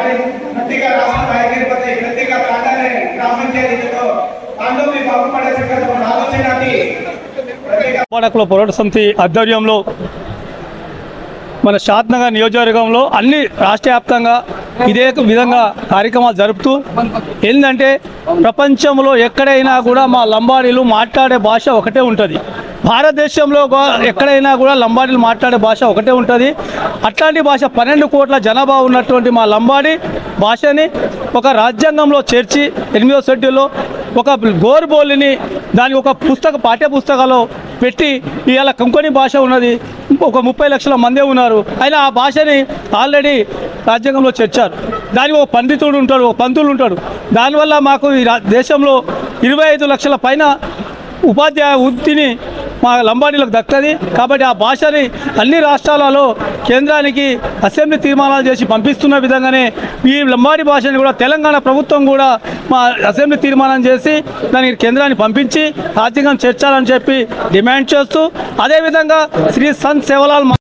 ಆಗಲಿ ಪ್ರತ್ಯೇಕ ರಾಷ್ಟ್ರ పోరాట సమితి ఆధ్వర్యంలో మన షాద్నగర్ నియోజకవర్గంలో అన్ని రాష్ట్ర వ్యాప్తంగా ఇదే విధంగా కార్యక్రమాలు జరుపుతూ ఏంటంటే ప్రపంచంలో ఎక్కడైనా కూడా మా లంబాడీలు మాట్లాడే భాష ఒకటే ఉంటుంది. భారతదేశంలో ఎక్కడైనా కూడా లంబాడీలు మాట్లాడే భాష ఒకటే ఉంటుంది. అట్లాంటి భాష పన్నెండు కోట్ల జనాభా ఉన్నటువంటి మా లంబాడీ భాషని ఒక రాజ్యాంగంలో చేర్చి ఎనిమిదో షెడ్యూల్లో ఒక గోరుబోలిని దాని ఒక పుస్తక పాఠ్య పుస్తకాల్లో పెట్టి ఇవాళ కొంకణి భాష ఉన్నది. ఒక ముప్పై లక్షల మందే ఉన్నారు. అయినా ఆ భాషని ఆల్రెడీ రాజ్యాంగంలో చేర్చారు. దానికి ఒక పండితుడు ఉంటాడు ఒక పంతులు ఉంటాడు. దానివల్ల మాకు ఈ రా- దేశంలో ఇరవై ఐదు లక్షల పైన ఉపాధ్యాయ వృత్తిని మా లంబాడీలకు దక్కది. కాబట్టి ఆ భాషని అన్ని రాష్ట్రాలలో కేంద్రానికి అసెంబ్లీ తీర్మానాలు చేసి పంపిస్తున్న విధంగానే ఈ లంబాడీ భాషని కూడా తెలంగాణ ప్రభుత్వం కూడా మా అసెంబ్లీ తీర్మానం చేసి దానికి కేంద్రాన్ని పంపించి రాజ్యాంగం చేర్చాలని చెప్పి డిమాండ్ చేస్తూ అదేవిధంగా శ్రీ సంత్ సేవలాల్ మా-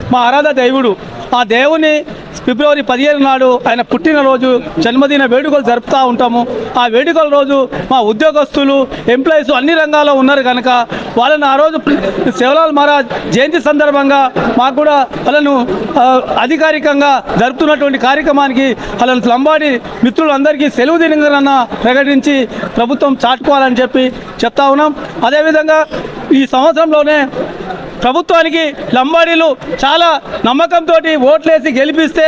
మా ఆరాధ దేవుడు. ఆ దేవుని ఫిబ్రవరి పదిహేను నాడు ఆయన పుట్టినరోజు జన్మదిన వేడుకలు జరుపుతూ ఉంటాము. ఆ వేడుకల రోజు మా ఉద్యోగస్తులు ఎంప్లాయీస్ అన్ని రంగాల్లో ఉన్నారు కనుక వాళ్ళని ఆ రోజు శివలాల్ మహారాజ్ జయంతి సందర్భంగా మాకు కూడా వాళ్ళను అధికారికంగా జరుపుతున్నటువంటి కార్యక్రమానికి వాళ్ళని లంబాడి మిత్రులందరికీ సెలవు దినంగా ప్రకటించి ప్రభుత్వం చాటుకోవాలని చెప్పి చెప్తా ఉన్నాం. అదేవిధంగా ఈ సంవత్సరంలోనే ప్రభుత్వానికి లంబాడీలు చాలా నమ్మకంతో ఓట్లేసి గెలిపిస్తే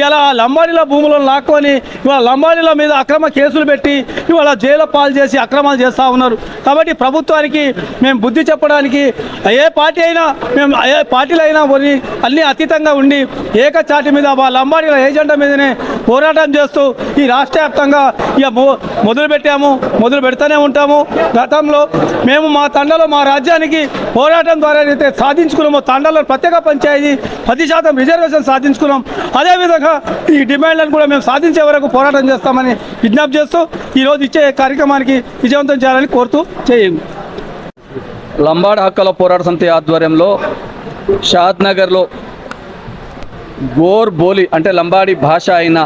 ఇలా లంబాడీల భూములను లాక్కొని ఇవాళ లంబాడీల మీద అక్రమ కేసులు పెట్టి ఇవాళ జైలు పాలు చేసి అక్రమాలు చేస్తూ ఉన్నారు. కాబట్టి ప్రభుత్వానికి మేము బుద్ధి చెప్పడానికి ఏ పార్టీ అయినా మేము ఏ పార్టీలు అయినా కొన్ని అన్ని అతీతంగా ఉండి ఏకచాటి మీద మా లంబాడీల ఏజెండా మీదనే పోరాటం చేస్తూ ఈ రాష్ట్ర వ్యాప్తంగా ఇక మొదలు పెట్టాము మొదలు పెడుతూనే ఉంటాము. గతంలో మేము మా తండలో మా రాజ్యానికి పోరాటం ద్వారా అయితే సాధించుకున్నామో. తండలో ప్రత్యేక పంచాయతీ పది శాతం రిజర్వేషన్ సాధించుకున్నాం. అదేవిధంగా ఈ డిమాండ్లను కూడా మేము సాధించే వరకు పోరాటం చేస్తామని విజ్ఞప్తి చేస్తూ ఈరోజు ఇచ్చే కార్యక్రమానికి విజయవంతం చేయాలని కోరుతూ చేయండి. లంబాడ హక్కుల పోరాట సమితి ఆధ్వర్యంలో షాద్నగర్లో గోర్ బోలి అంటే లంబాడి భాష అయిన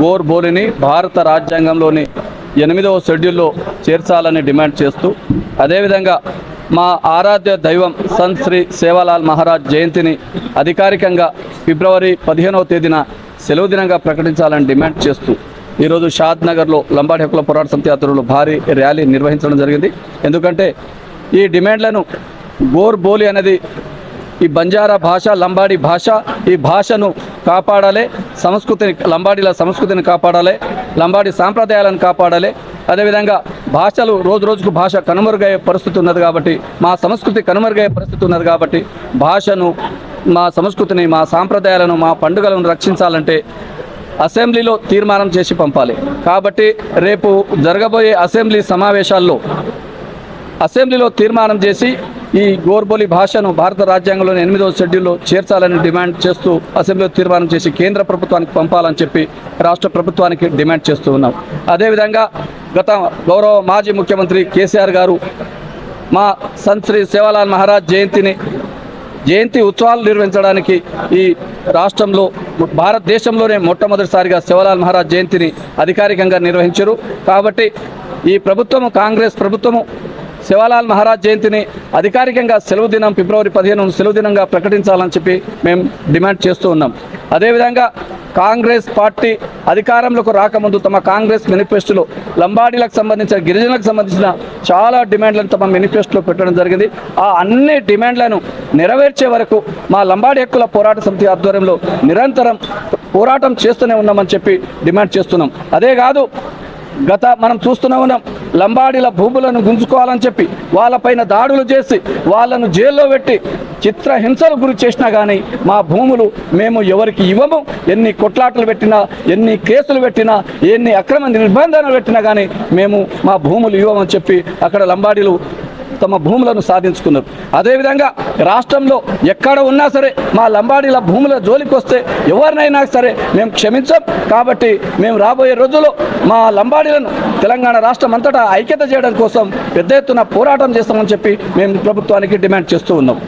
గోర్ బోలిని భారత రాజ్యాంగంలోని ఎనిమిదవ షెడ్యూల్లో చేర్చాలని డిమాండ్ చేస్తూ అదేవిధంగా మా ఆరాధ్య దైవం సంత్ శ్రీ సేవాలాల్ మహారాజ్ జయంతిని అధికారికంగా ఫిబ్రవరి పదిహేనవ తేదీన సెలవు దినంగా ప్రకటించాలని డిమాండ్ చేస్తూ ఈరోజు షాద్ నగర్లో లంబాడి హక్కుల పోరాట సమితి ఆధ్వర్యంలో భారీ ర్యాలీ నిర్వహించడం జరిగింది. ఎందుకంటే ఈ డిమాండ్లను గోర్ బోలి అనేది ఈ బంజారా భాష లంబాడి భాష ఈ భాషను కాపాడాలి సంస్కృతిని లంబాడీల సంస్కృతిని కాపాడాలి లంబాడి సాంప్రదాయాలను కాపాడాలి అదేవిధంగా భాషలు రోజు రోజుకు భాష కనుమరుగయ్యే పరిస్థితి ఉన్నది కాబట్టి మా సంస్కృతి కనుమరుగయ్యే పరిస్థితి ఉన్నది కాబట్టి భాషను మా సంస్కృతిని మా సాంప్రదాయాలను మా పండుగలను రక్షించాలంటే అసెంబ్లీలో తీర్మానం చేసి పంపాలి. కాబట్టి రేపు జరగబోయే అసెంబ్లీ సమావేశాల్లో అసెంబ్లీలో తీర్మానం చేసి ఈ గోర్బోలి భాషను భారత రాజ్యాంగంలోని ఎనిమిదవ షెడ్యూల్లో చేర్చాలని డిమాండ్ చేస్తూ అసెంబ్లీలో తీర్మానం చేసి కేంద్ర ప్రభుత్వానికి పంపాలని చెప్పి రాష్ట్ర ప్రభుత్వానికి డిమాండ్ చేస్తూ ఉన్నాం. అదేవిధంగా గత గౌరవ మాజీ ముఖ్యమంత్రి కేసీఆర్ గారు మా సంత్ శ్రీ సేవాలాల్ మహారాజ్ జయంతిని జయంతి ఉత్సవాలు నిర్వహించడానికి ఈ రాష్ట్రంలో భారతదేశంలోనే మొట్టమొదటిసారిగా శివలాల్ మహారాజ్ జయంతిని అధికారికంగా నిర్వహించారు. కాబట్టి ఈ ప్రభుత్వము కాంగ్రెస్ ప్రభుత్వము శివలాల్ మహారాజ్ జయంతిని అధికారికంగా సెలవు దినం ఫిబ్రవరి పదిహేను సెలవు దినంగా ప్రకటించాలని చెప్పి మేము డిమాండ్ చేస్తూ ఉన్నాం. అదేవిధంగా కాంగ్రెస్ పార్టీ అధికారంలోకి రాకముందు తమ కాంగ్రెస్ మేనిఫెస్టోలో లంబాడీలకు సంబంధించిన గిరిజనులకు సంబంధించిన చాలా డిమాండ్లను తమ మేనిఫెస్టోలో పెట్టడం జరిగింది. ఆ అన్ని డిమాండ్లను నెరవేర్చే వరకు మా లంబాడి హక్కుల పోరాట సమితి ఆధ్వర్యంలో నిరంతరం పోరాటం చేస్తూనే ఉన్నామని చెప్పి డిమాండ్ చేస్తున్నాం. అదే కాదు గత మనం చూస్తూనే ఉన్నాం లంబాడీల భూములను గుంజుకోవాలని చెప్పి వాళ్ళపైన దాడులు చేసి వాళ్ళను జైల్లో పెట్టి చిత్రహింసలు గురి చేసినా కానీ మా భూములు మేము ఎవరికి ఇవ్వము. ఎన్ని కొట్లాటలు పెట్టినా ఎన్ని కేసులు పెట్టినా ఎన్ని అక్రమ నిర్బంధాలు పెట్టినా కానీ మేము మా భూములు ఇవ్వమని చెప్పి అక్కడ లంబాడీలు తమ భూములను సాధించుకున్నారు. అదేవిధంగా రాష్ట్రంలో ఎక్కడ ఉన్నా సరే మా లంబాడీల భూముల జోలికి వస్తే ఎవరినైనా సరే మేము క్షమించం. కాబట్టి మేము రాబోయే రోజుల్లో మా లంబాడీలను తెలంగాణ రాష్ట్రం అంతటా ఐక్యత చేయడం కోసం పెద్ద ఎత్తున పోరాటం చేస్తామని చెప్పి మేము ప్రభుత్వానికి డిమాండ్ చేస్తూ ఉన్నాం.